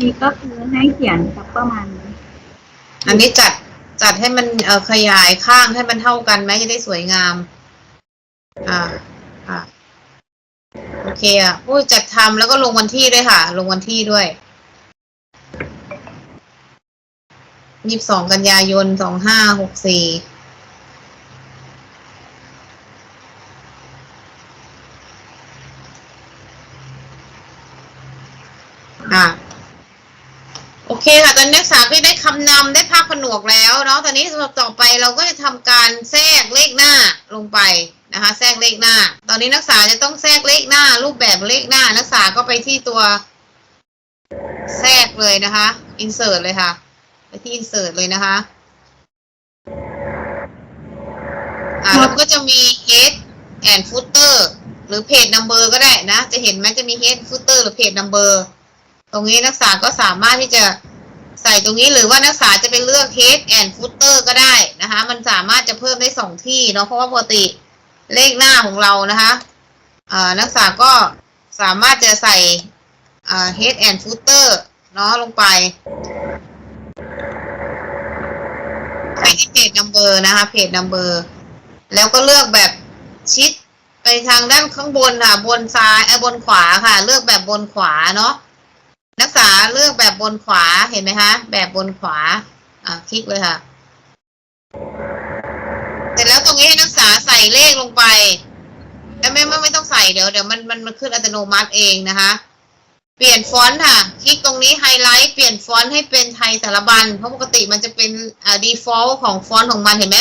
นี่ก็คือให้เขียนสักประมาณนี้อันนี้จัดจัดให้มันเออขยายข้างให้มันเท่ากันไหมจะได้สวยงาม อ่าอ่าโอเคอะผู้จัดทำแล้วก็ลงวันที่ด้วยค่ะ ลงวันที่ด้วยยี่สิบสองกันยายนสองห้าหกสี่อ่า โอเคค่ะ ตอนนี้นักศึกษาได้คำนำได้ภาคผนวกแล้วเนาะตอนนี้สำหรับต่อไปเราก็จะทำการแทรกเลขหน้าลงไปนะคะแทรกเลขหน้า ตอนนี้นักศึกษาจะต้องแทรกเลขหน้า รูปแบบเลขหน้า นักศึกษาก็ไปที่ตัว แทรกเลยนะคะ insert เลยค่ะ ไปที่ insert เลยนะคะอ่าแล้วก็จะมี head and footer หรือ page number ก็ได้นะ จะเห็นไหมจะมี head footer หรือ page number ตรงนี้นักศึกษาก็สามารถที่จะใส่ตรงนี้หรือว่านักศึกษาจะไปเลือก head and footer ก็ได้นะคะ มันสามารถจะเพิ่มได้สองที่เนาะเพราะว่าปกติเลขหน้าของเรานะคะนักศึกษาก็สามารถจะใส่ head and footer เนาะลงไปไปที่ page number นะคะ page number แล้วก็เลือกแบบชิดไปทางด้านข้างบนค่ะ บนซ้ายเออบนขวาค่ะ เลือกแบบบนขวาเนาะ นักศึกษาเลือกแบบบนขวาเห็นไหมคะ แบบบนขวา อ่าคลิกเลยค่ะ เสร็จแล้วตรงนี้ให้นักศึกษาใส่เลขลงไปแล้วไม่ไม่ไม่ต้องใส่เดี๋ยวเดี๋ยวมันมันมันขึ้นอัตโนมัติเองนะคะ เปลี่ยนฟอนต์ค่ะ คลิกตรงนี้ไฮไลท์เปลี่ยนฟอนต์ให้เป็นไทยสารบัญเพราะปกติมันจะเป็นอ่า default ของฟอนต์ของมันเห็นไหม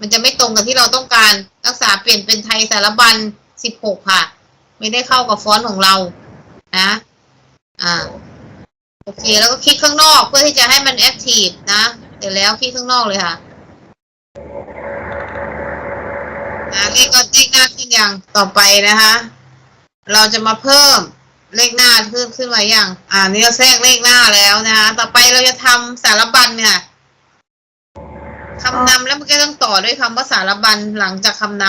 มันจะไม่ตรงกับที่เราต้องการนักศึกษาเปลี่ยนเป็นไทยสารบัญ16ค่ะ ไม่ได้เข้ากับฟอนต์ของเรา นะ อ่า โอเค แล้วก็คลิกข้างนอกเพื่อที่จะให้มันแอคทีฟนะเสร็จแล้วคลิกข้างนอกเลยค่ะนะเลขก็เลขหน้าขึ้นอยังต่อไปนะคะ เราจะมาเพิ่มเลขหน้าขึ้นขึ้นมาอย่างอ่านี่เราแทรกเลขหน้าแล้วนะคะต่อไปเราจะทำสารบัญเนี่ยคำนำแล้วมันก็ต้องต่อด้วยคำว่าสารบัญหลังจากคำน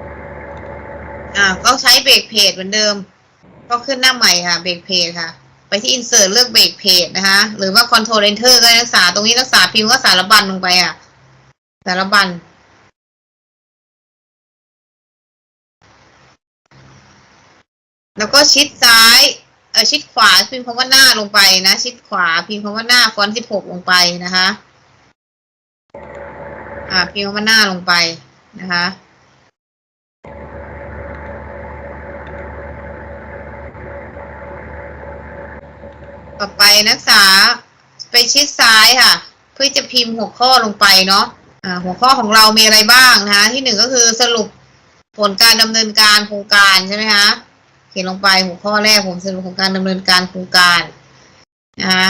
ำอ่าก็ใช้เบรกเพจเหมือนเดิม ก็ขึ้นหน้าใหม่ค่ะ เบรกเพจค่ะ ไปที่ insert เลือกเบรกเพจนะคะ หรือว่า control enter ก็ได้นักษาตรงนี้นักษาพิมพ์ว่าสารบัญลงไปอะ สารบัญแล้วก็ชิดซ้ายเออชิดขวาพิมพ์คำว่าหน้าลงไปนะ ชิดขวาพิมพ์คำว่าหน้าฟอนต์สิบหกลงไปนะคะ อ่าพิมพ์คำว่าหน้าลงไปนะคะ ต่อไปนักศึกษาไปชิดซ้ายค่ะ เพื่อจะพิมพ์หัวข้อลงไปเนาะอ่าหัวข้อของเรามีอะไรบ้างนะคะ ที่หนึ่งก็คือสรุปผลการดำเนินการโครงการใช่ไหมคะเขียนลงไปหัวข้อแรกผมสรุปของการดำเนินการโครงการนะคะ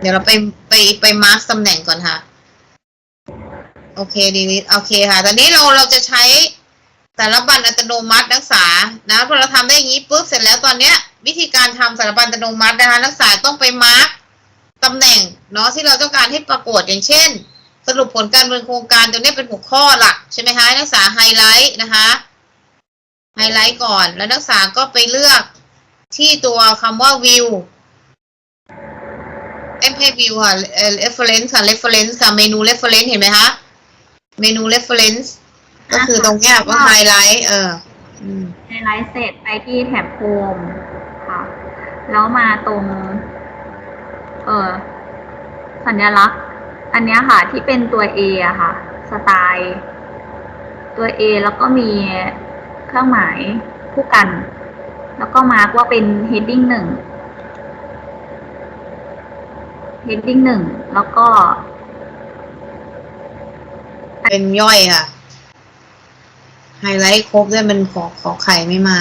เดี๋ยวเราไปไปไปมาร์กตำแหน่งก่อนค่ะ โอเคดีลิโอเคค่ะ ตอนนี้เราเราจะใช้สารบัญอัตโนมัตินักศึกษานะพอเราทำได้อย่างนี้ปุ๊บเสร็จแล้วตอนเนี้ย วิธีการทำสารบัญอัตโนมัตินะคะนักศึกษาต้องไปมาร์กตำแหน่งเนาะที่เราต้องการให้ปรากฏอย่างเช่น สรุปผลการดำเนินโครงการตรงนี้เป็นหัวข้อหลักใช่ไหมคะนักศึกษาไฮไลท์นะคะไฮไลท์ก่อนแล้วนักศึกษาก็ไปเลือกที่ตัวคำว่า view เอ็มให้ view ค่ะเอ่อ reference ค่ะ reference ค่ะ เมนู reference เห็นไหมคะ เมนู reference ก็คือตรงเนี้ยว่าไฮไลท์ เออไฮไลท์เสร็จไปที่แถบโฮม แล้วมาตรง เออสัญลักษณ์ อันนี้ค่ะ ที่เป็นตัว A อะค่ะ สไตล์ตัว A แล้วก็มีเครื่องหมายคู่กัน แล้วก็มาร์กว่าเป็น heading หนึ่ง heading หนึ่ง แล้วก็ เป็นย่อยค่ะ ไฮไลท์ครบด้วยมันขอขอไข่ไม่มา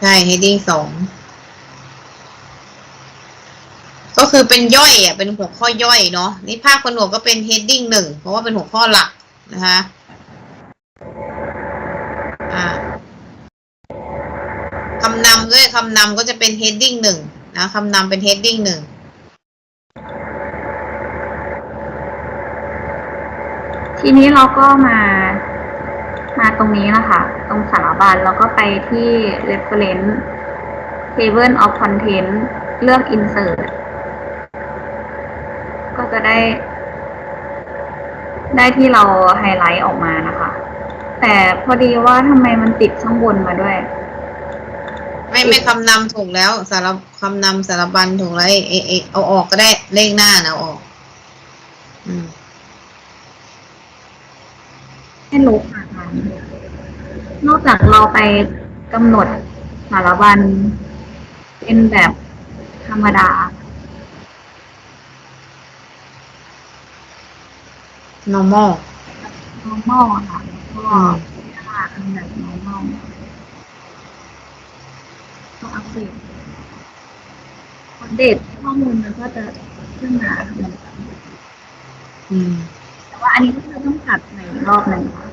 ใช่ heading สองก็คือเป็นย่อยอะเป็นหัวข้อย่อยเนาะนี่ภาคผนวกก็เป็น heading หนึ่งเพราะว่าเป็นหัวข้อหลักนะคะคำนำด้วยคำนำก็จะเป็น heading หนึ่งนะคำนำเป็น heading หนึ่งทีนี้เราก็มา มาตรงนี้นะคะ ตรงสารบัญแล้วก็ไปที่ reference table of content เลือก insert ก็จะได้ ได้ที่เราไฮไลท์ออกมานะคะ แต่พอดีว่าทำไมมันติดข้างบนมาด้วย ไม่ไม่คำนำถูกแล้วสารคำนำสารบัญถูกแล้วเอเอเอาออกก็ได้เลขหน้านะเอาออก อืมให้ลบอาหาร นอกจากเราไปกำหนดสารบัญเป็นแบบธรรมดา normal normal ค่ะแล้วก็อืมค่าเป็นแบบ normal ก็อัปเดตอัปเดตข้อมูลมันก็จะขึ้นมาเหมือนกันอืมแต่ว่าอันนี้ก็จะต้องตัดใหม่อีกรอบหนึ่งค่ะ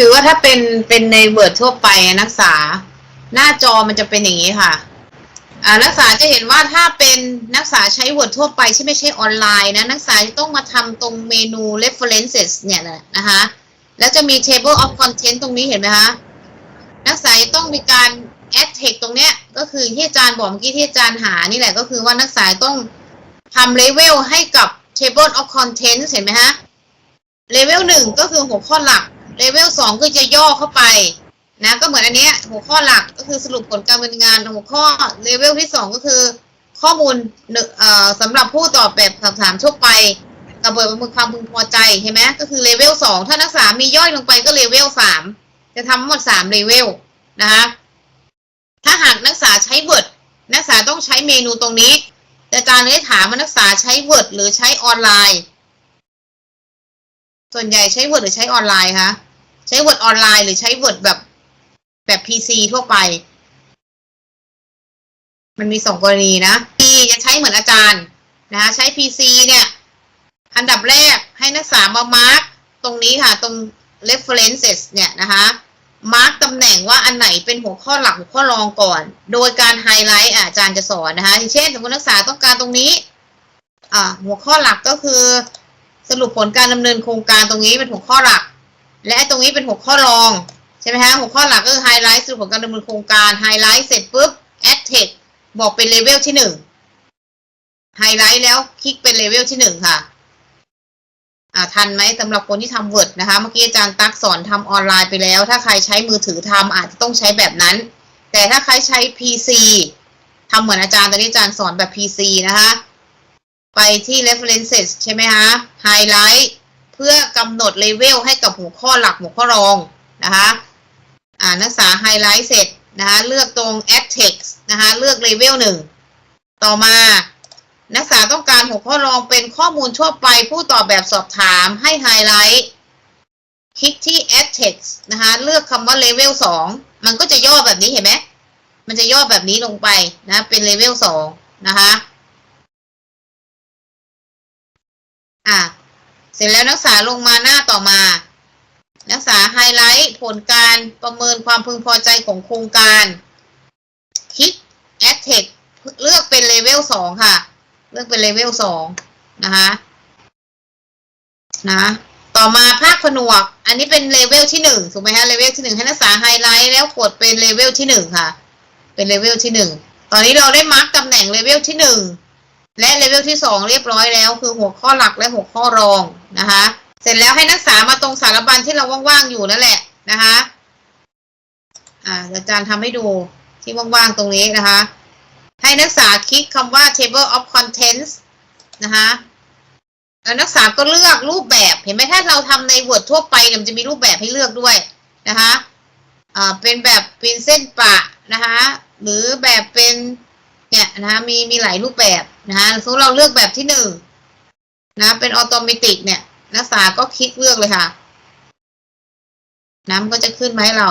คือว่าถ้าเป็นเป็นในเวิร์ดทั่วไปนักศึกษา หน้าจอมันจะเป็นอย่างนี้ค่ะนักศึกษาจะเห็นว่าถ้าเป็นนักศึกษาใช้ Word ทั่วไปที่ไม่ใช่ออนไลน์นะนักศึกษาจะต้องมาทำตรงเมนู references เนี่ยนะนะคะแล้วจะมี table of content ตรงนี้เห็นไหมคะนักศึกษาจะต้องมีการ add text ตรงเนี้ยก็คือที่อาจารย์บอกเมื่อกี้ที่อาจารย์หานี่แหละก็คือว่านักศึกษาต้องทำ level ให้กับ table of content เห็นไหมฮะ level หนึ่งก็คือหัวข้อหลัก level สองก็จะย่อเข้าไปนะก็เหมือนอันเนี้ยหัวข้อหลักก็คือสรุปผลการดำเนินงานหัวข้อเลเวลที่สองก็คือ ข้อมูลเอ่อสำหรับผู้ตอบแบบคำถามทั่วไปกระบวนการประเมินความพึงพอใจใช่ไหมก็คือเลเวลสองถ้านักศึกษามีย่อยลงไปก็เลเวลสามจะทำหมดสามเลเวลนะคะถ้าหากนักศึกษาใช้ Word นักศึกษาต้องใช้เมนูตรงนี้อาจารย์ได้ถามว่านักศึกษาใช้ Word หรือใช้ออนไลน์ ส่วนใหญ่ใช้ Word หรือใช้ออนไลน์คะ ใช้ Word ออนไลน์หรือใช้ Word แบบแบบ PC ทั่วไป มันมีสองกรณีนะ P จะใช้เหมือนอาจารย์นะคะใช้ PC เนี่ย อันดับแรกให้นักศึกษามามาร์กตรงนี้ค่ะ ตรง references เนี่ยนะคะมาร์กตำแหน่งว่าอันไหนเป็นหัวข้อหลักหัวข้อรองก่อน โดยการไฮไลท์อาจารย์จะสอนนะคะเช่นสมมตินักศึกษาต้องการตรงนี้อ่าหัวข้อหลักก็คือ สรุปผลการดำเนินโครงการตรงนี้เป็นหัวข้อหลัก และตรงนี้เป็นหัวข้อรอง ใช่ไหมฮะหัวข้อหลักก็คือไฮไลท์สรุปผลการดำเนินโครงการไฮไลท์เสร็จปุ๊บแอดเทคบอกเป็นเลเวลที่หนึ่งไฮไลท์แล้วคลิกเป็นเลเวลที่หนึ่งค่ะอ่าทันไหมสำหรับคนที่ทำ Word นะคะ เมื่อกี้อาจารย์ตักสอนทำออนไลน์ไปแล้ว ถ้าใครใช้มือถือทำอาจจะต้องใช้แบบนั้น แต่ถ้าใครใช้ PC ทำเหมือนอาจารย์ตอนนี้อาจารย์สอนแบบ PC นะคะ ไปที่ references ใช่ไหมคะไฮไลท์ เพื่อกำหนดเลเวลให้กับหัวข้อหลักหัวข้อรองนะคะอ่านักศึกษาไฮไลท์เสร็จนะคะเลือกตรง add text นะคะเลือกเลเวลหนึ่งต่อมานักศึกษาต้องการหัวข้อรองเป็นข้อมูลทั่วไปผู้ตอบแบบสอบถามให้ไฮไลท์คลิกที่ add text นะคะเลือกคำว่าเลเวลสองมันก็จะย่อแบบนี้เห็นไหมมันจะย่อแบบนี้ลงไปนะเป็นเลเวลสองนะคะ อะ เสร็จแล้วนักศึกษาลงมาหน้าต่อมา นักศึกษาไฮไลท์ผลการประเมินความพึงพอใจของโครงการคลิก Add Text เลือกเป็นเลเวลสองค่ะ เลือกเป็นเลเวลสองนะคะนะต่อมาภาคผนวก อันนี้เป็นเลเวลที่หนึ่งถูกไหมฮะเลเวลที่หนึ่งให้นักศึกษาไฮไลท์แล้วกดเป็นเลเวลที่หนึ่งค่ะ เป็นเลเวลที่หนึ่งตอนนี้เราได้มาร์กตำแหน่งเลเวลที่หนึ่ง และเลเวลที่สองเรียบร้อยแล้ว คือหัวข้อหลักและหัวข้อรองนะคะ เสร็จแล้วให้นักศึกษามาตรงสารบัญที่เราว่างๆอยู่นั่นแหละนะคะอ่าอาจารย์ทำให้ดูที่ว่างๆตรงนี้นะคะ ให้นักศึกษาคลิกคำว่า table of contents นะคะแล้วนักศึกษาก็เลือกรูปแบบเห็นไหมถ้าเราทำใน Word ทั่วไปเนี่ยมันจะมีรูปแบบให้เลือกด้วยนะคะอ่าเป็นแบบเป็นเส้นปะนะคะหรือแบบเป็น เนี่ยนะมีมีหลายรูปแบบนะคะสมมติเราเลือกแบบที่หนึ่งนะเป็นออโตเมติกเนี่ยนักศึกษาก็คลิกเลือกเลยค่ะน้ำก็จะขึ้นมาให้เรา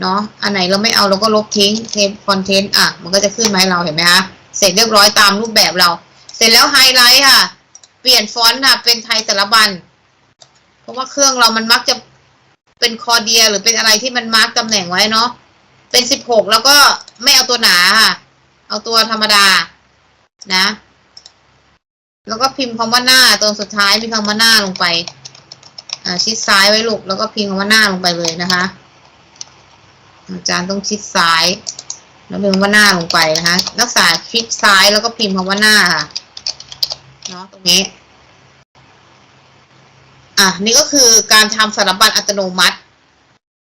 เนาะอันไหนเราไม่เอาเราก็ลบทิ้งเทปคอนเทนต์อะมันก็จะขึ้นมาให้เราเห็นไหมคะเสร็จเรียบร้อยตามรูปแบบเรา เสร็จแล้วไฮไลท์ค่ะ เปลี่ยนฟอนต์ค่ะเป็นไทยสารบัญเพราะว่าเครื่องเรามันมักจะเป็นคอเดียหรือเป็นอะไรที่มันมาร์กตำแหน่งไว้เนาะเป็นสิบหกแล้วก็ไม่เอาตัวหนาค่ะ เอาตัวธรรมดา นะ แล้วก็พิมพ์คำว่าหน้าตรงสุดท้ายมีคำว่าหน้าลงไป อ่า ชิดซ้ายไว้ลูกแล้วก็พิมพ์คำว่าหน้าลงไปเลยนะคะอาจารย์ต้องชิดซ้าย แล้วพิมพ์คำว่าหน้าลงไปนะคะนักศึกษาคลิกซ้ายแล้วก็พิมพ์คำว่าหน้าค่ะเนาะตรงนี้ อะนี่ก็คือการทำสารบัญอัตโนมัติ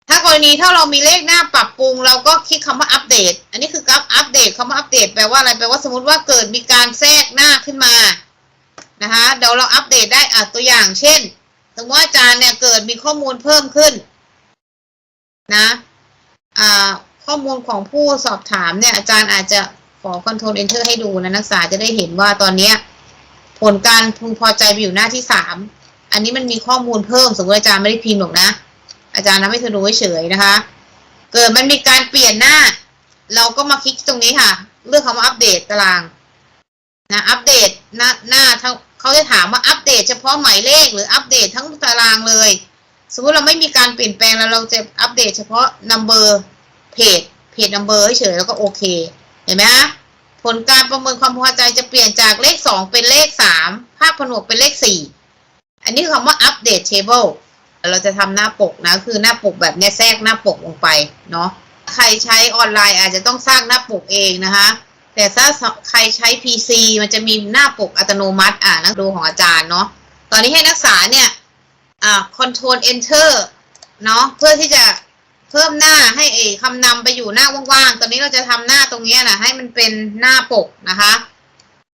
ถ้ากรณีถ้าเรามีเลขหน้าปรับปรุง เราก็คลิกคำว่าอัปเดต อันนี้คือการอัปเดตคำว่าอัปเดตแปลว่าอะไรแปลว่าสมมติว่าเกิดมีการแทรกหน้าขึ้นมานะคะเดี๋ยวเราอัปเดตได้อะตัวอย่าง เช่นสมมติว่าอาจารย์เนี่ยเกิดมีข้อมูลเพิ่มขึ้นนะอ่าข้อมูลของผู้สอบถามเนี่ยอาจารย์อาจจะขอ Ctrl Enter ให้ดูนะนักศึกษาจะได้เห็นว่าตอนเนี้ยผลการพึงพอใจไปอยู่หน้าที่สามอันนี้มันมีข้อมูลเพิ่มสมมติอาจารย์ไม่ได้พิมพ์หรอกนะ อาจารย์ทำให้เธอดูเฉยนะคะ เกิดมันมีการเปลี่ยนหน้า เราก็มาคลิกตรงนี้ค่ะ เลือกคำว่าอัปเดตตารางนะอัปเดตหน้าหน้าเขาจะถามว่าอัปเดต เฉพาะหมายเลขหรืออัปเดตทั้งตารางเลย สมมติเราไม่มีการเปลี่ยนแปลงแล้วเราจะอัปเดต เฉพาะ number เพจเพจ number เฉยแล้วก็โอเค เห็นไหมฮะผลการประเมินความพอใจจะเปลี่ยนจากเลขสองเป็นเลขสามภาพผนวกเป็นเลขสี่อันนี้คือคำว่า update table เราจะทำหน้าปกนะ คือหน้าปกแบบนี้แทรกหน้าปกลงไปเนาะใครใช้ออนไลน์อาจจะต้องสร้างหน้าปกเองนะคะ แต่ถ้าใครใช้ PC มันจะมีหน้าปกอัตโนมัติอ่านักดูของอาจารย์เนาะตอนนี้ให้นักศึกษาเนี่ยอ่า control enter เนาะเพื่อที่จะเพิ่มหน้าให้เอคำนำไปอยู่หน้าว่างๆ ตอนนี้เราจะทำหน้าตรงนี้นะให้มันเป็นหน้าปกนะคะ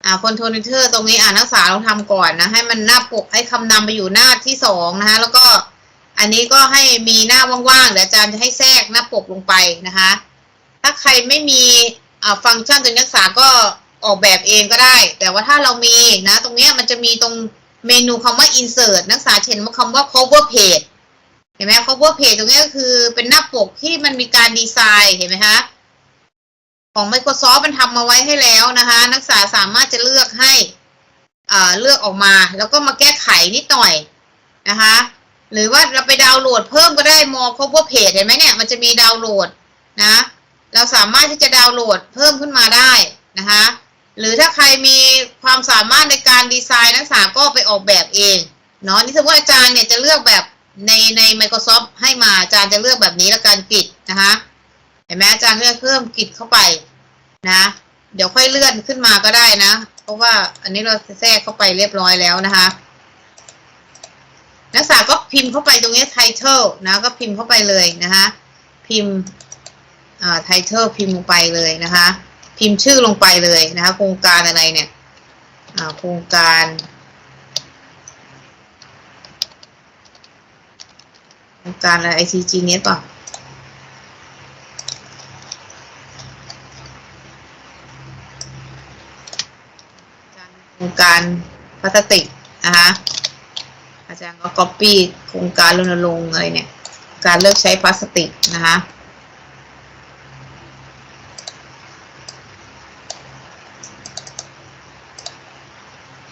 อ่า control enter ตรงนี้อ่านักศึกษาเราทำก่อนนะ ให้มันหน้าปกให้คำนำไปอยู่หน้าที่สองนะคะแล้วก็ อันนี้ก็ให้มีหน้าว่างๆเดี๋ยวอาจารย์จะให้แทรกหน้าปกลงไปนะคะ ถ้าใครไม่มีฟังก์ชันตัวนักศึกษาก็ออกแบบเองก็ได้ แต่ว่าถ้าเรามีนะ ตรงนี้มันจะมีตรงเมนูคำว่า insert นักศึกษาเห็นว่าคำว่า cover page เห็นไหม cover page ตรงนี้ก็คือเป็นหน้าปกที่มันมีการดีไซน์เห็นไหมคะของ Microsoft มันทำมาไว้ให้แล้วนะคะ นักศึกษาสามารถจะเลือกให้เลือกออกมา แล้วก็มาแก้ไขนิดหน่อยนะคะ หรือว่าเราไปดาวน์โหลดเพิ่มก็ได้ more cover page เห็นไหมเนี่ยมันจะมีดาวน์โหลดนะ เราสามารถที่จะดาวน์โหลดเพิ่มขึ้นมาได้นะคะหรือถ้าใครมีความสามารถในการดีไซน์นักศึกษาก็ไปออกแบบเองเนาะนี่สมมติอาจารย์เนี่ยจะเลือกแบบในใน Microsoft ให้มาอาจารย์จะเลือกแบบนี้แล้วการกริดนะคะเห็นไหมอาจารย์เลือกเพิ่มกริดเข้าไปนะ เดี๋ยวค่อยเลื่อนขึ้นมาก็ได้นะ เพราะว่าอันนี้เราแทรกเข้าไปเรียบร้อยแล้วนะคะ นักศึกษาก็พิมพ์เข้าไปตรงนี้ title นะก็พิมพ์เข้าไปเลยนะคะพิมพ์อ่า title พิมพ์ลงไปเลยนะคะ พิมพ์ชื่อลงไปเลยนะคะ โครงการอะไรเนี่ยอ่าโครงการโครงการอะไร ICG เนี้ยป่ะโครงการพลาสติกนะคะ อาจารย์ก็ copy โครงการรณรงค์อะไรเนี่ย การเลิกใช้พลาสติกนะคะ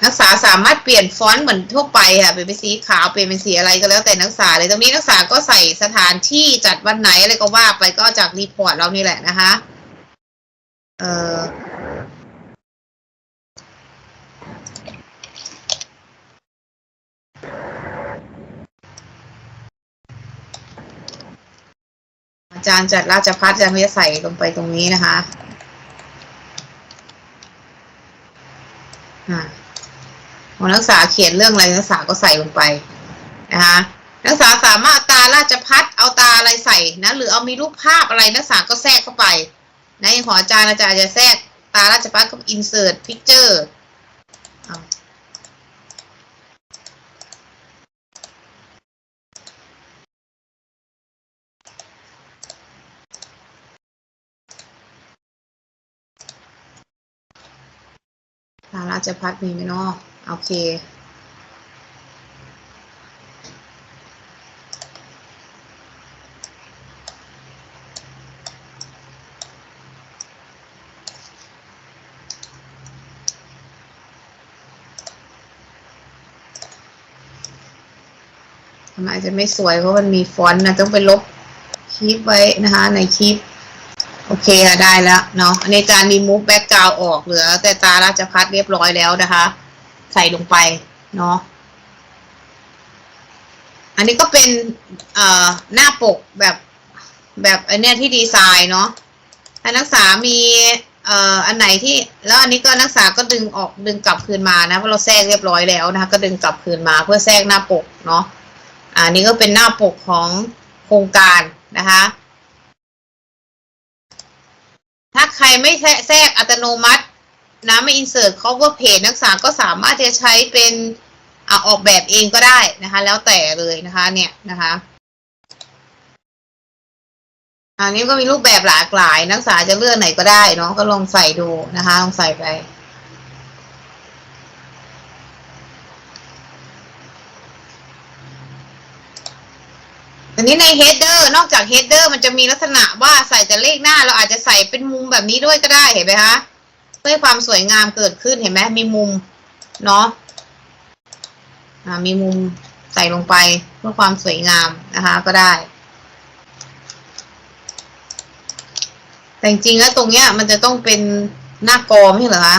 นักศึกษาสามารถเปลี่ยนฟอนต์เหมือนทั่วไปค่ะเปลี่ยนเป็นสีขาวเปลี่ยนเป็นสีอะไรก็แล้วแต่นักศึกษาเลยตรงนี้นักศึกษาก็ใส่สถานที่จัดวันไหนอะไรก็ว่าไปก็จากรีพอร์ตเรานี่แหละนะคะ เอ่อ อา จารย์จัดราชพัฒอาจารย์ก็จะใส่ลงไปตรงนี้นะคะอ่าของนักศึกษาเขียนเรื่องอะไรนักศึกษาก็ใส่ลงไปนะคะนักศึกษาสามารถตาราชพัฒเอาตาอะไรใส่นะหรือเอามีรูปภาพอะไรนักศึกษาก็แทรกเข้าไปนะอย่างขออาจารย์อาจารย์จะแทรกตาราชพัฒก็ insert picture ทางราชพัฒมีไหมเนาะโอเค มันอาจจะไม่สวยเพราะมันมีฟอนต์นะ ต้องไปลบคลิปไว้นะคะ ในคลิป โอเคค่ะได้แล้วเนาะในการรีมูฟแบ็กกราวออกเหลือ แต่ตาราชพัฒเรียบร้อยแล้วนะคะ ใส่ลงไปเนาะอันนี้ก็เป็นเอ่อหน้าปกแบบแบบอันเนี้ยที่ดีไซน์เนาะนักศึกษามีเอ่ออันไหนที่ แล้วอันนี้ก็นักศึกษาก็ดึงออกดึงกลับคืนมานะเพราะเราแทรกเรียบร้อยแล้วนะคะ ก็ดึงกลับคืนมาเพื่อแทรกหน้าปกเนาะอ่านี่ก็เป็นหน้าปกของโครงการนะคะ ถ้าใครไม่แทรแทรกอัตโนมัตินะไม่ insert cover page นักศึกษาก็สามารถจะใช้เป็นออกแบบเองก็ได้นะคะ แล้วแต่เลยนะคะเนี่ยนะคะอันนี้ก็มีรูปแบบหลากหลาย นักศึกษาจะเลือกไหนก็ได้เนาะก็ลองใส่ดูนะคะลองใส่ไป อันนี้ใน header นอกจาก header มันจะมีลักษณะว่าใส่แต่เลขหน้า เราอาจจะใส่เป็นมุมแบบนี้ด้วยก็ได้เห็นไหมคะเพื่อความสวยงามเกิดขึ้นเห็นไหมมีมุมเนาะมีมุมใส่ลงไปเพื่อความสวยงามนะคะ ก็ได้ แต่จริงๆแล้วตรงเนี้ย มันจะต้องเป็นหน้ากอไม่เหรอคะ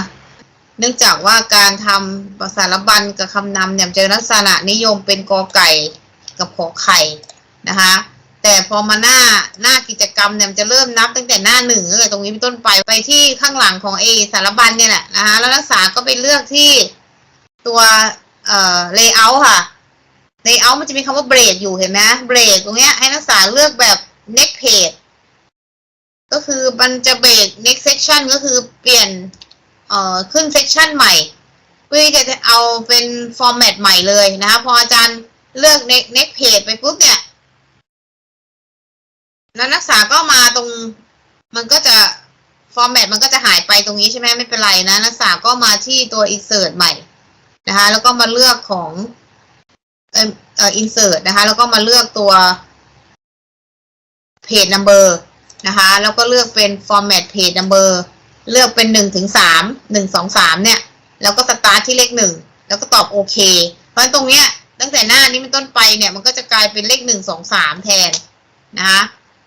เนื่องจากว่าการทำภาษาละบันกับคำนำเนี่ยจะลักษณะนิยมเป็นกอไก่กับขอไข่ นะคะ แต่พอมาหน้าหน้ากิจกรรมเนี่ยมันจะเริ่มนับตั้งแต่หน้าหนึ่งตั้งแต่ตรงนี้เป็นต้นไปไปที่ข้างหลังของเอสารบัญเนี่ยแหละนะคะแล้วนักศึกษาก็ไปเลือกที่ตัวเอ่อ layout ค่ะ layout มันจะมีคำว่าเบรกอยู่เห็นไหมเบรกตรงเนี้ยให้นักศึกษาเลือกแบบ next page ก็คือมันจะเบรก next section ก็คือเปลี่ยนเอ่อขึ้น section ใหม่เพื่อจะเอาเป็น format ใหม่เลยนะคะพออาจารย์เลือก next next page ไปปุ๊บเนี่ย แล้วนักศึกษาก็มาตรง มันก็จะ format มันก็จะหายไปตรงนี้ใช่ไหมไม่เป็นไรนะ นักศึกษาก็มาที่ตัว insert ใหม่นะคะ แล้วก็มาเลือกของเอ่อเอ่อ insert นะคะ แล้วก็มาเลือกตัว page number นะคะ แล้วก็เลือกเป็น format page number เลือกเป็นหนึ่งถึงสามหนึ่งสองสามเนี่ย แล้วก็สตาร์ทที่เลขหนึ่งแล้วก็ตอบโอเค เพราะตรงเนี้ยตั้งแต่หน้านี้เป็นต้นไปเนี่ย มันก็จะกลายเป็นเลขหนึ่งสองสามแทนนะคะ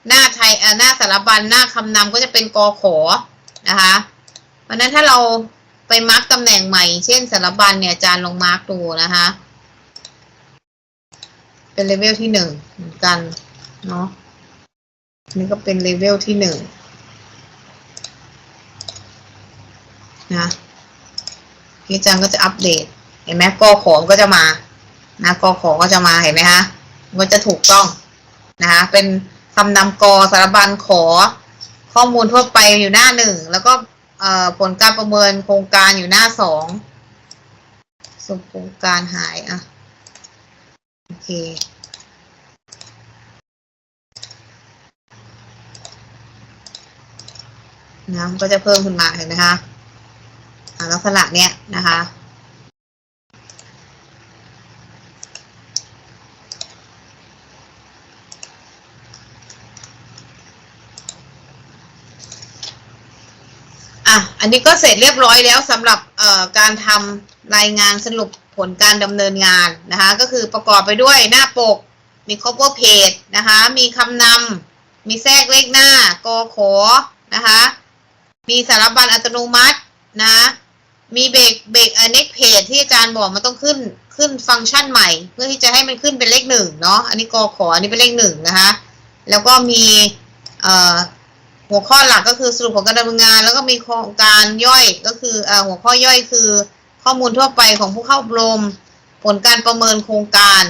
หน้าไทยหน้าสารบัญหน้าคำนำก็จะเป็นกอขอนะคะเพราะฉะนั้นถ้าเราไปมาร์กตำแหน่งใหม่ เช่นสารบัญเนี่ยอาจารย์ลองมาร์กดูนะคะเป็นเลเวลที่หนึ่งเหมือนกันเนาะนี่ก็เป็นเลเวลที่หนึ่งนะที่อาจารย์ก็จะอัปเดต เห็นไหมกอขอก็จะมา นะกอขอก็จะมาเห็นไหมคะมันจะถูกต้องนะคะเป็น คำนำกอสารบัญขอ ข้อมูลทั่วไปอยู่หน้าหนึ่งแล้วก็ผลการประเมินโครงการอยู่หน้าสองสมโครงการหายอะโอเคนะก็จะเพิ่มขึ้นมาเห็นไหมคะลักษณะเนี้ยนะคะ อันนี้ก็เสร็จเรียบร้อยแล้วสำหรับการทำรายงานสรุปผลการดำเนินงานนะคะ ก็คือประกอบไปด้วยหน้าปก มี cover page นะคะ มีคำนำมีแทรกเลขหน้ากอขอนะคะ มีสารบัญอัตโนมัตินะมีเบรกเบรกเอ่อ next page ที่อาจารย์บอกมันต้องขึ้นขึ้นฟังก์ชันใหม่ เพื่อที่จะให้มันขึ้นเป็นเลขหนึ่งเนาะอันนี้กอขออันนี้เป็นเลขหนึ่งนะคะ แล้วก็มีเอ่อ หัวข้อหลักก็คือสรุปผลการดำเนินงาน แล้วก็มีโครงการย่อยก็คืออหัวข้อย่อยคือ ข้อมูลทั่วไปของผู้เข้าอบรม ผลการประเมินโครงการ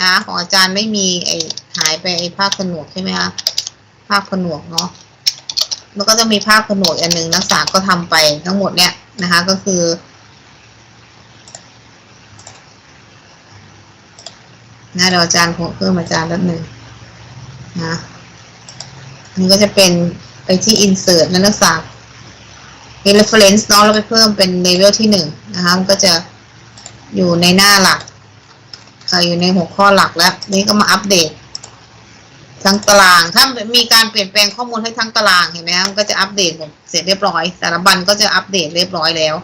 นะของอาจารย์ไม่มีไอหายไปไอภาคผนวกใช่ไหมคะภาคผนวกเนาะแล้วก็จะมีภาคผนวกอันหนึ่งนักศึกษาก็ทำไปทั้งหมดเนี่ยนะคะก็คือนะเดี๋ยวอาจารย์เพิ่มอาจารย์แป๊บหนึ่งนะนนี้ก็จะเป็น ไปที่ insert แล้วนักศึกษามี reference เนาะเราไปเพิ่มเป็นเลเวลที่หนึ่งนะคะมันก็จะอยู่ในหน้าหลักอยู่ในหัวข้อหลักแล้ว นี่ก็มาอัปเดต ทั้งตาราง ถ้ามีการเปลี่ยนแปลงข้อมูลให้ทั้งตารางเห็นไหมคะมันก็จะอัปเดตหมดเสร็จเรียบร้อย สารบัญก็จะอัปเดตเรียบร้อยแล้ว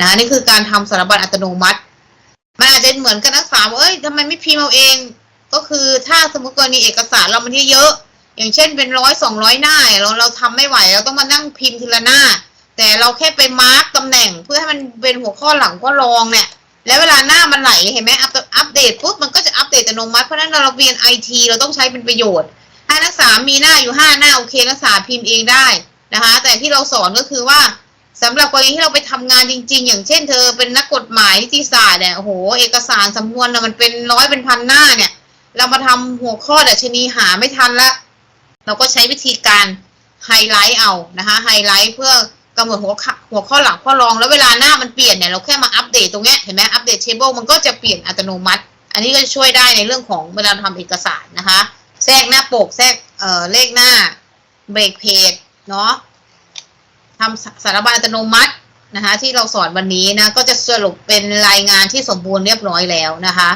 นะนี่คือการทำสารบัญอัตโนมัติ มันอาจจะเหมือนกับนักศึกษาว่าเอ้ยทำไมไม่พิมพ์เอาเอง ก็คือถ้าสมมติกรณีเอกสารเรามันเยอะ อย่างเช่นเป็นร้อยสองร้อยหน้าเราเราทำไม่ไหวเราต้องมานั่งพิมพ์ทีละหน้า แต่เราแค่ไปมาร์กตำแหน่ง เพื่อให้มันเป็นหัวข้อหลังข้อรองเนี่ย แล้วเวลาหน้ามันไหลเห็นไหมอัปเดตปุ๊บมันก็จะอัปเดตอัตโนมัติเพราะนั้นเราเรียนไอทีเราต้องใช้เป็นประโยชน์ถ้านักศึกษามีหน้าอยู่ห้าหน้าโอเคนักศึกษาพิมพ์เองได้นะคะ แต่ที่เราสอนก็คือว่าสำหรับกรณีที่เราไปทำงานจริง ๆ อย่างเช่นเธอเป็นนักกฎหมายนิติศาสตร์เนี่ยโอ้โหเอกสารสำนวนน่ะมันเป็นร้อยเป็นพันหน้าเนี่ย เรามาทำหัวข้อดัชนีหาไม่ทันละ เราก็ใช้วิธีการไฮไลท์เอานะคะไฮไลท์เพื่อกำหนดหัวข้อหัวข้อหลักข้อรองแล้วเวลาหน้ามันเปลี่ยนเนี่ยเราแค่มาอัปเดตตรงเนี้ยเห็นไหมอัปเดตเทเบิลมันก็จะเปลี่ยนอัตโนมัติ อันนี้ก็จะช่วยได้ในเรื่องของเวลาทำเอกสารนะคะ แทรกหน้าปกแทรกเอ่อเลขหน้าเบรกเพจเนาะทำสารบัญอัตโนมัตินะคะที่เราสอนวันนี้นะก็จะสรุปเป็นรายงานที่สมบูรณ์เรียบร้อยแล้วนะคะ